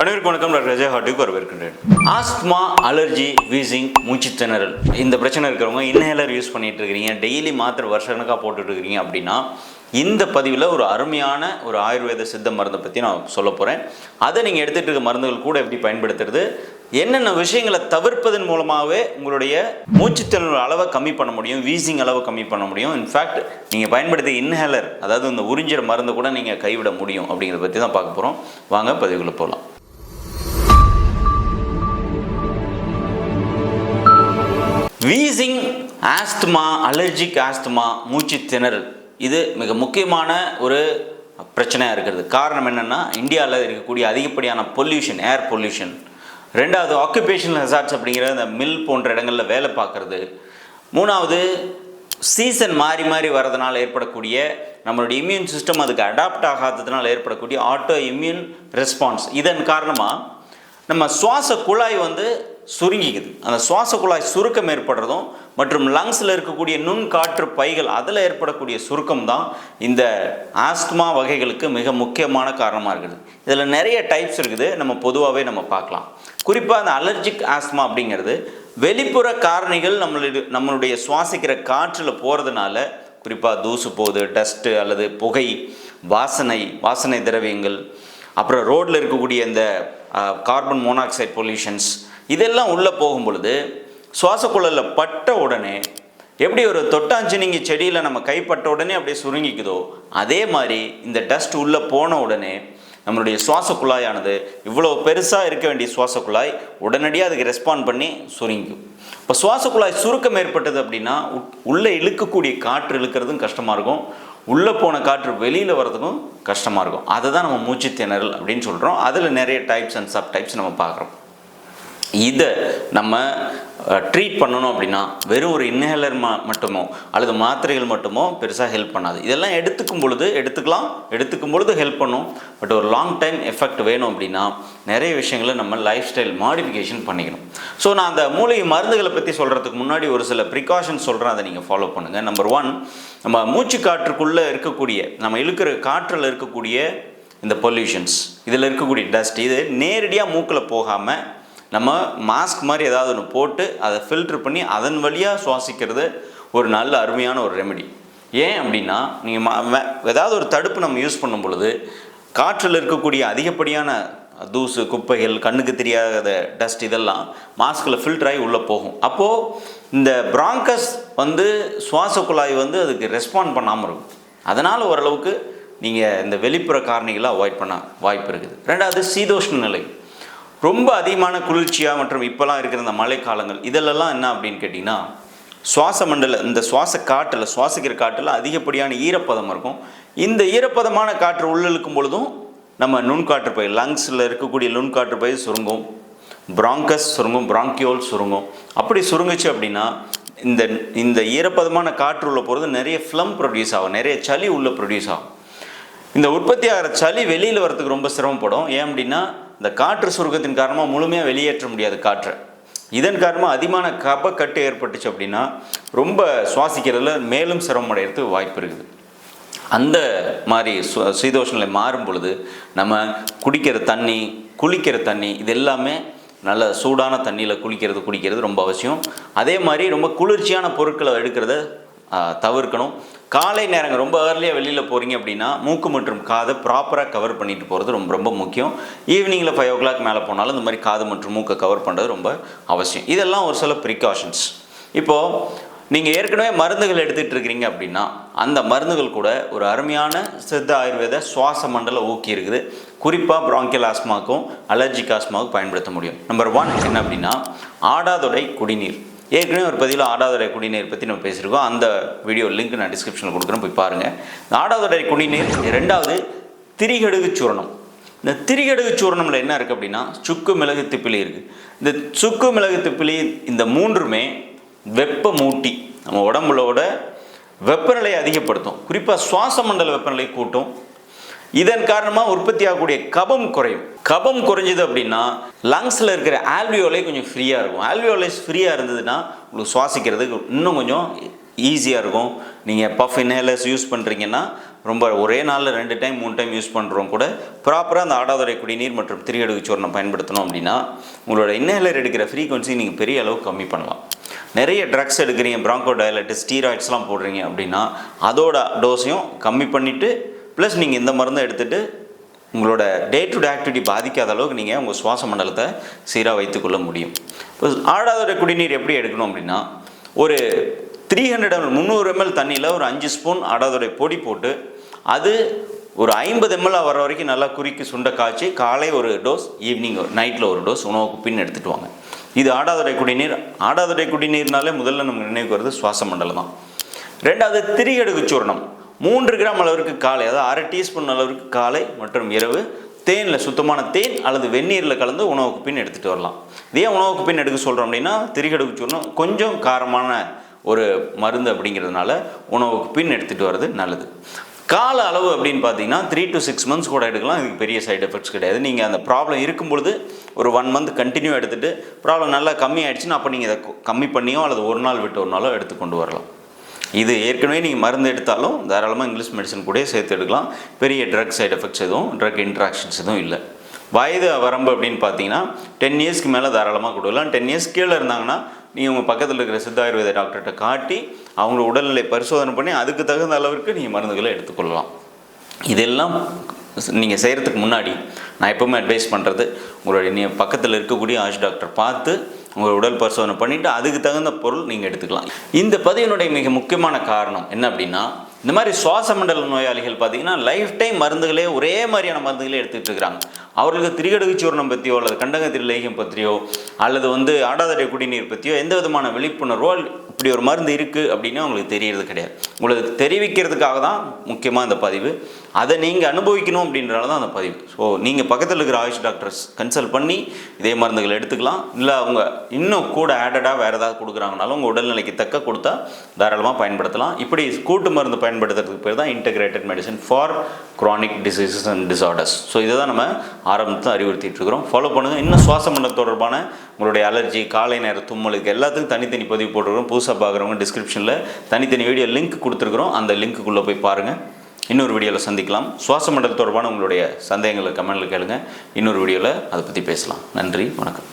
அனைவருக்கும் வணக்கம். டாக்டர் அஜய் ஹாட்டுக்கு வரவேற்கின்றேன். ஆஸ்துமா அலர்ஜி வீசிங் மூச்சு திணறல். இந்த பிரச்சனை இருக்கிறவங்க இன்ஹேலர் யூஸ் பண்ணிட்டு இருக்கிறீங்க. டெய்லி மாத்திரை வருஷ கணக்காக போட்டுட்டு இருக்கிறீங்க அப்படின்னா இந்த பதிவில் ஒரு அருமையான ஒரு ஆயுர்வேத சித்த மருந்தை பற்றி நான் சொல்ல போகிறேன் அதை நீங்கள் எடுத்துகிட்டு இருக்க மருந்துகள் கூட எப்படி பயன்படுத்துறது என்னென்ன விஷயங்களை தவிர்ப்பதன் மூலமாகவே உங்களுடைய மூச்சுத்திணறல் அளவை கம்மி பண்ண முடியும் வீசிங் அளவை கம்மி பண்ண முடியும். இன்ஃபேக்ட் நீங்கள் பயன்படுத்திய இன்ஹேலர் அதாவது இந்த உறிஞ்சிற மருந்தை கூட நீங்கள் கைவிட முடியும் அப்படிங்கிறத பற்றி தான் பார்க்க போகிறோம் வாங்க பதிவுக்குள்ளே போகலாம் வீசிங் ஆஸ்துமா அலர்ஜிக் ஆஸ்துமா மூச்சு திணறல். இது மிக முக்கியமான ஒரு பிரச்சனையாக இருக்கிறது. காரணம் என்னென்னா இந்தியாவில் இருக்கக்கூடிய அதிகப்படியான பொல்யூஷன் ஏர் பொல்யூஷன் ரெண்டாவது ஆக்குபேஷனல் ஹெசார்ட்ஸ் அப்படிங்கிற இந்த மில் போன்ற இடங்களில் வேலை பார்க்குறது. மூணாவது சீசன் மாறி மாறி வரதுனால ஏற்படக்கூடிய நம்மளுடைய இம்யூன் சிஸ்டம் அதுக்கு அடாப்ட் ஆகாததுனால ஏற்படக்கூடிய ஆட்டோ இம்யூன் ரெஸ்பான்ஸ் இதன் காரணமாக நம்ம சுவாச குழாய் வந்து சுருங்கிக்குது. அந்த சுவாச குழாய் சுருக்கம் ஏற்படுறதும் மற்றும் லங்ஸில் இருக்கக்கூடிய நுண் காற்று பைகள் அதில் ஏற்படக்கூடிய சுருக்கம் தான் இந்த ஆஸ்துமா வகைகளுக்கு மிக முக்கியமான காரணமாக இருக்குது. இதில் நிறைய டைப்ஸ் இருக்குது. நம்ம பொதுவாகவே நம்ம பார்க்கலாம். குறிப்பாக அந்த அலர்ஜிக் ஆஸ்துமா அப்படிங்கிறது வெளிப்புற காரணிகள் நம்மளுடைய நம்மளுடைய சுவாசிக்கிற காற்றில் போகிறதுனால குறிப்பாக தூசு போகுது டஸ்ட்டு அல்லது புகை வாசனை வாசனை திரவியங்கள் அப்புறம் ரோட்டில் இருக்கக்கூடிய இந்த கார்பன் மோனாக்சைடு பொல்யூஷன்ஸ் இதெல்லாம் உள்ளே போகும் பொழுது சுவாசக்குழலில் பட்ட உடனே எப்படி ஒரு தொட்டாஞ்சினிங்கி செடியில் நம்ம கைப்பட்ட உடனே அப்படியே சுருங்கிக்குதோ அதே மாதிரி இந்த டஸ்ட் உள்ளே போன உடனே நம்மளுடைய சுவாச குழாயானது இவ்வளோ பெருசாக இருக்க வேண்டிய சுவாச குழாய் உடனடியாக அதுக்கு ரெஸ்பாண்ட் பண்ணி சுருங்கிக்கும். இப்போ சுவாச குழாய் சுருக்கம் ஏற்பட்டது அப்படின்னா உட்- உள்ளே இழுக்கக்கூடிய காற்று இழுக்கிறதும் கஷ்டமாக இருக்கும். உள்ளே போன காற்று வெளியில் வர்றதுக்கும் கஷ்டமாக இருக்கும். அதை தான் நம்ம மூச்சு திணறல் அப்படின்னு சொல்கிறோம் அதில் நிறைய டைப்ஸ் அண்ட் சப் டைப்ஸ் நம்ம பார்க்குறோம். இதை நம்ம ட்ரீட் பண்ணணும் அப்படின்னா வெறும் ஒரு இன்ஹேலர் மா மட்டுமோ அல்லது மாத்திரைகள் மட்டுமோ பெருசாக ஹெல்ப் பண்ணாது. இதெல்லாம் எடுத்துக்கும் பொழுது எடுத்துக்கலாம் எடுத்துக்கும் பொழுது ஹெல்ப் பண்ணும். பட் ஒரு லாங் டைம் எஃபெக்ட் வேணும் அப்படின்னா நிறைய விஷயங்களை நம்ம லைஃப் ஸ்டைல் மாடிஃபிகேஷன் பண்ணிக்கணும். ஸோ நான் அந்த மூலிகை மருந்துகளை பற்றி சொல்கிறதுக்கு முன்னாடி ஒரு சில ப்ரிகாஷன்ஸ் சொல்கிறேன் அதை நீங்கள் ஃபாலோ பண்ணுங்கள் நம்பர் ஒன் நம்ம மூச்சு காற்றுக்குள்ளே இருக்கக்கூடிய நம்ம இழுக்கிற காற்றில் இருக்கக்கூடிய இந்த பொல்யூஷன்ஸ் இதில் இருக்கக்கூடிய டஸ்ட் இது நேரடியாக மூக்கில் போகாமல் நம்ம மாஸ்க் மாதிரி ஏதாவது ஒன்று போட்டு அதை ஃபில்டர் பண்ணி அதன் வழியாக சுவாசிக்கிறது ஒரு நல்ல அருமையான ஒரு ரெமெடி ஏன் அப்படின்னா நீங்கள் மா ஏதாவது ஒரு தடுப்பு நம்ம யூஸ் பண்ணும் பொழுது காற்றில் இருக்கக்கூடிய அதிகப்படியான தூசு குப்பைகள் கண்ணுக்கு தெரியாத டஸ்ட் இதெல்லாம் மாஸ்கில் ஃபில்டர் ஆகி உள்ளே போகும். அப்போது இந்த பிராங்கஸ் வந்து சுவாச குழாய் வந்து அதுக்கு ரெஸ்பாண்ட் பண்ணாமல் இருக்கும். அதனால் ஓரளவுக்கு நீங்கள் இந்த வெளிப்புற காரணிகளை அவாய்ட் பண்ண வாய்ப்பு இருக்குது. ரெண்டாவது சீதோஷ்ண நிலை. ரொம்ப அதிகமான குளிர்ச்சியாக மற்றும் இப்போலாம் இருக்கிற இந்த மழைக்காலங்கள் இதெல்லாம் என்ன அப்படின்னு கேட்டிங்கன்னா சுவாச மண்டல இந்த சுவாச காற்றில் சுவாசிக்கிற காற்றில் அதிகப்படியான ஈரப்பதம் இருக்கும். இந்த ஈரப்பதமான காற்று உள்ளிழுக்கும் பொழுதும் நம்ம நுண்காற்று பயிர் லங்ஸில் இருக்கக்கூடிய நுண்காற்று பயிர் சுருங்கும். பிராங்கஸ் சுருங்கும் பிராங்கியோல் சுருங்கும். அப்படி சுருங்குச்சு அப்படின்னா இந்த இந்த ஈரப்பதமான காற்று உள்ள போகிறது நிறைய ஃப்ளம் ப்ரொடியூஸ் ஆகும் நிறைய சளி உள்ளே ப்ரொடியூஸ் ஆகும். இந்த உற்பத்தி ஆகிற சளி வெளியில் வரதுக்கு ரொம்ப சிரமப்படும். ஏன் அப்படின்னா இந்த காற்று சுருக்கத்தின் காரணமாக முழுமையாக வெளியேற்ற முடியாது காற்றை. இதன் காரணமாக அதிகமான கபக்கட்டு ஏற்பட்டுச்சு அப்படின்னா ரொம்ப சுவாசிக்கிறதுல மேலும் சிரமம் அடைகிறதுக்கு வாய்ப்பு இருக்குது. அந்த மாதிரி சு- சீதோஷ்ண மாறும் பொழுது நம்ம குடிக்கிற தண்ணி குளிக்கிற தண்ணி இது எல்லாமே நல்ல சூடான தண்ணியில் குளிக்கிறது குடிக்கிறது ரொம்ப அவசியம். அதே மாதிரி ரொம்ப குளிர்ச்சியான பொருட்களை எடுக்கிறத தவிர்க்கணும். காலை நேரங்கள் ரொம்ப ஏர்லியாக வெளியில் போகிறீங்க அப்படின்னா மூக்கு மற்றும் காதை ப்ராப்பராக கவர் பண்ணிட்டு போகிறது ரொம்ப ரொம்ப முக்கியம். ஈவினிங்கில் ஃபைவ் ஓ கிளாக் மேலே போனாலும் இந்த மாதிரி காது மற்றும் மூக்கை கவர் பண்ணுறது ரொம்ப அவசியம். இதெல்லாம் ஒரு சில ப்ரிகாஷன்ஸ் இப்போது நீங்கள் ஏற்கனவே மருந்துகள் எடுத்துகிட்டு இருக்கிறீங்க அப்படின்னா அந்த மருந்துகள் கூட ஒரு அருமையான சித்த ஆயுர்வேத சுவாச மண்டல ஊக்கி இருக்குது. குறிப்பாக பிராங்கியல் ஆஸ்மாக்கும் அலர்ஜிக் ஆஸ்மாவுக்கும் பயன்படுத்த முடியும். நம்பர் ஒன் என்ன அப்படின்னா ஆடாதொடை குடிநீர். ஏற்கனவே ஒரு பதிவில் ஆடாதொடை குடிநீர் பற்றி நம்ம பேசியிருக்கோம். அந்த வீடியோ லிங்க் நான் டிஸ்கிரிப்ஷனில் கொடுக்குறேன் போய் பாருங்கள் இந்த குடிநீர் ரெண்டாவது திரிகடுகு சூரணம். இந்த திரிகடுகு சூரணமில் என்ன இருக்குது அப்படின்னா சுக்கு மிளகு திப்பிலி இருக்குது இந்த சுக்கு மிளகு திப்பிலி இந்த மூன்றுமே வெப்ப மூட்டி. நம்ம உடம்புலோட வெப்பநிலையை அதிகப்படுத்தும். குறிப்பாக சுவாச மண்டல வெப்பநிலையை கூட்டும். இதன் காரணமாக உற்பத்தி ஆகக்கூடிய கபம் குறையும். கபம் குறைஞ்சது அப்படின்னா லங்ஸில் இருக்கிற ஆல்வியோலை கொஞ்சம் ஃப்ரீயாக இருக்கும். ஆல்வியோலைஸ் ஃப்ரீயாக இருந்ததுன்னா உங்களுக்கு சுவாசிக்கிறதுக்கு இன்னும் கொஞ்சம் ஈஸியாக இருக்கும். நீங்கள் பஃப் இன்ஹேலர்ஸ் யூஸ் பண்ணுறீங்கன்னா ரொம்ப ஒரே நாளில் ரெண்டு டைம் மூணு டைம் யூஸ் பண்ணுறோம் கூட ப்ராப்பராக அந்த ஆடாதுரை குடிநீர் மற்றும் திரியடுகு சூர்ணம் பயன்படுத்தணும் அப்படின்னா உங்களோட இன்ஹேலர் எடுக்கிற ஃப்ரீக்வன்சி நீங்கள் பெரிய அளவு கம்மி பண்ணலாம். நிறைய ட்ரக்ஸ் எடுக்கிறீங்க ப்ராங்கோ டயலட்டு ஸ்டீராய்ட்ஸ்லாம் போடுறீங்க அப்படின்னா அதோட டோஸையும் கம்மி பண்ணிவிட்டு ப்ளஸ் நீங்கள் இந்த மருந்தை எடுத்துகிட்டு உங்களோட டே டு டே ஆக்டிவிட்டி பாதிக்காத அளவுக்கு நீங்கள் உங்கள் சுவாச மண்டலத்தை சீராக வைத்துக்கொள்ள முடியும். இப்போ ஆடாதோட குடிநீர் எப்படி எடுக்கணும் அப்படின்னா ஒரு த்ரீ ஹண்ட்ரட் எம்எல் முந்நூறு எம்எல் தண்ணியில் ஒரு அஞ்சு ஸ்பூன் ஆடாதோடைய பொடி போட்டு அது ஒரு ஐம்பது எம்எல் வர வரைக்கும் நல்லா குறுக்கி சுண்ட காய்ச்சி காலை ஒரு டோஸ் ஈவினிங் நைட்டில் ஒரு டோஸ் உணவுக்கு பின் எடுத்துகிட்டு வாங்க. இது ஆடாதுரை குடிநீர். ஆடாதுரை குடிநீர்னாலே முதல்ல நமக்கு நினைவுக்கு வருது சுவாச மண்டலம் தான். ரெண்டாவது திரியடுகு சூர்ணம். மூன்று கிராம் அளவிற்கு காலை அதாவது அரை டீஸ்பூன் அளவிற்கு காலை மற்றும் இரவு தேனில் சுத்தமான தேன் அல்லது வெந்நீரில் கலந்து உணவுக்கு பின் எடுத்துகிட்டு வரலாம். இதே உணவுக்கு பின் எடுக்க சொல்கிறோம் அப்படின்னா திரிகடுக்கு சூர்ணம் கொஞ்சம் காரமான ஒரு மருந்து அப்படிங்கிறதுனால உணவுக்கு பின் எடுத்துகிட்டு வர்றது நல்லது. கால அளவு அப்படின்னு பார்த்தீங்கன்னா த்ரீ டு சிக்ஸ் மந்த்ஸ் கூட எடுக்கலாம். இதுக்கு பெரிய சைடு எஃபெக்ட்ஸ் கிடையாது. நீங்கள் அந்த ப்ராப்ளம் இருக்கும் பொழுது ஒரு ஒன் மந்த் கண்டினியூ எடுத்துகிட்டு ப்ராப்ளம் நல்லா கம்மி ஆயிடுச்சுன்னா அப்போ நீங்கள் இதை கம்மி பண்ணியோ அல்லது ஒரு நாள் விட்டு ஒரு நாளோ எடுத்து கொண்டு வரலாம். இது ஏற்கனவே நீங்கள் மருந்து எடுத்தாலும் தாராளமாக இங்கிலீஷ் மெடிசன் கூட சேர்த்து எடுக்கலாம். பெரிய ட்ரக் சைட் எஃபெக்ட்ஸ் எதுவும் ட்ரக் இன்ட்ராக்ஷன்ஸ் எதுவும் இல்லை. வயது வரம்பு அப்படின்னு பார்த்தீங்கன்னா டென் இயர்ஸ்க்கு மேலே தாராளமாக கொடுக்கலாம். டென் இயர்ஸ் கீழே இருந்தாங்கன்னா நீங்கள் உங்கள் பக்கத்தில் இருக்கிற சித்த ஆயுர்வேத டாக்டர்கிட்ட காட்டி அவங்களோட உடல்நிலை பரிசோதனை பண்ணி அதுக்கு தகுந்த அளவிற்கு நீங்கள் மருந்துகளை எடுத்துக்கொள்ளலாம். இதெல்லாம் நீங்கள் செய்கிறதுக்கு முன்னாடி நான் எப்பவுமே அட்வைஸ் பண்ணுறது உங்களுடைய நீ பக்கத்தில் இருக்கக்கூடிய ஆஷ் டாக்டர் பார்த்து உங்கள் உடல் பரிசோதனை பண்ணிவிட்டு அதுக்கு தகுந்த பொருள் நீங்கள் எடுத்துக்கலாம். இந்த பதிவினுடைய மிக முக்கியமான காரணம் என்ன அப்படின்னா இந்த மாதிரி சுவாச மண்டல நோயாளிகள் பார்த்தீங்கன்னா லைஃப் டைம் மருந்துகளே ஒரே மாதிரியான மருந்துகளே எடுத்துகிட்டு இருக்கிறாங்க அவர்களுக்கு திரிகடுகு சூர்ணம் பற்றியோ அல்லது கண்டக திருலேகம் பற்றியோ அல்லது வந்து ஆடாதடை குடிநீர் பற்றியோ எந்த விதமான விழிப்புணர்வோ இப்படி ஒரு மருந்து இருக்குது அப்படின்னு அவங்களுக்கு தெரியறது கிடையாது. உங்களுக்கு தெரிவிக்கிறதுக்காக தான் முக்கியமாக இந்த பதிவு. அதை நீங்கள் அனுபவிக்கணும் அப்படின்றனால தான் அந்த பதிவு. ஸோ நீங்கள் பக்கத்தில் இருக்கிற ஆயுஷ் டாக்டர்ஸ் கன்சல்ட் பண்ணி இதே மருந்துகள் எடுத்துக்கலாம். இல்லை அவங்க இன்னும் கூட ஆடடாக வேறு ஏதாவது கொடுக்குறாங்கனாலும் உங்கள் உடல்நிலைக்கு தக்க கொடுத்தா தாராளமாக பயன்படுத்தலாம். இப்படி கூட்டு மருந்து பயன்படுத்துறதுக்கு பேர் தான் integrated medicine for chronic diseases and disorders so இதை தான் நம்ம ஆரம்பத்தில் அறிவுறுத்திட்டு இருக்கிறோம். ஃபாலோ பண்ணுங்கள் இன்னும் சுவாச மண்டலம் தொடர்பான உங்களுடைய அலர்ஜி காலை நேர தும்மலுக்கு எல்லாத்துக்கும் தனித்தனி பதிவு போட்டிருக்கிறோம். புதுசாக பார்க்குறவங்க டிஸ்கிரிப்ஷனில் தனித்தனி வீடியோ லிங்க் கொடுத்துருக்குறோம். அந்த லிங்க்குள்ளே போய் பாருங்கள் இன்னொரு வீடியோவில் சந்திக்கலாம். சுவாச மண்டல் தொடர்பான உங்களுடைய சந்தேகங்களை கமெண்ட்டில் கேளுங்க. இன்னொரு வீடியோவில் அதை பற்றி பேசலாம். நன்றி. வணக்கம்.